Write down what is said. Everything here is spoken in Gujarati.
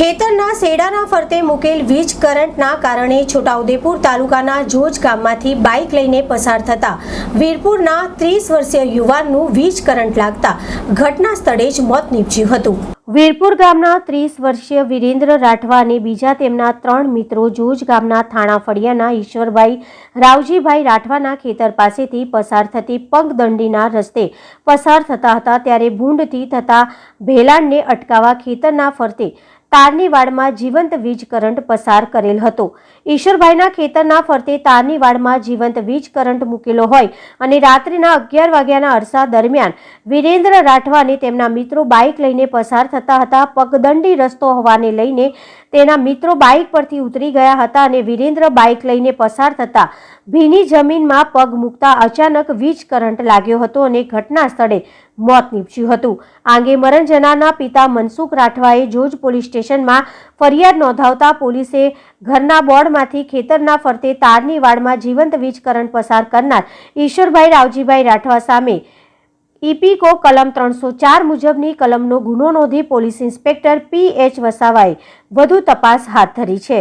ખેતરના શેડાના ફરતે મૂકેલ વીજ કરંટના કારણે છોટાઉદેપુર તાલુકાના જોજ ગામમાંથી બાઇક લઈને પસાર થતા વીરપુરના ત્રીસ વર્ષીય યુવાનનું વીજ કરંટ લાગતા ઘટના સ્થળે જ મોત નીપજ્યું હતું. વીરપુર ગામના ત્રીસ વર્ષીય વિરેન્દ્ર રાઠવા અને બીજા તેમના ત્રણ મિત્રો જોજ ગામના થાણા ફળિયાના ઈશ્વરભાઈ રાવજીભાઈ રાઠવાના ખેતર પાસેથી પસાર થતી પગદંડીના રસ્તે પસાર થતા હતા ત્યારે ભૂંડથી થતા ભેલાણને અટકાવવા ખેતરના ફરતે તારની વાડમાં જીવંત વીજ કરંટ પસાર કરેલ હતો. ઈશ્વરભાઈના ખેતરના ફરતે તારની વાડમાં જીવંત વીજ કરંટ મૂકેલો હોય અને રાત્રિના અગિયાર વાગ્યાના અરસા દરમિયાન વિરેન્દ્ર રાઠવા અને તેમના મિત્રો બાઇક લઈને પસાર થતા હતા. પગદંડી રસ્તો હોવાને લઈને તેના મિત્રો બાઇક પરથી ઉતરી ગયા હતા અને વિરેન્દ્ર બાઇક લઈને પસાર થતા ભીની જમીનમાં પગ મૂકતા અચાનક વીજ કરંટ લાગ્યો હતો અને ઘટના સ્થળે મોત નીપજ્યું હતું. આ અંગે મરણ જનારના પિતા મનસુખ રાઠવાએ જોજ પોલીસ સ્ટેશનમાં ફરિયાદ નોંધાવતા પોલીસે ઘરના બોર્ડમાંથી ખેતરના ફરતે તારની વાડમાં જીવંત વીજ કરંટ પસાર કરનાર ઈશ્વરભાઈ રાવજીભાઈ રાઠવા સામે ઇપીકો કલમ ત્રણસો ચાર મુજબની કલમનો ગુનો નોંધી પોલીસ ઇન્સ્પેક્ટર પી એચ વસાવાએ વધુ તપાસ હાથ ધરી છે.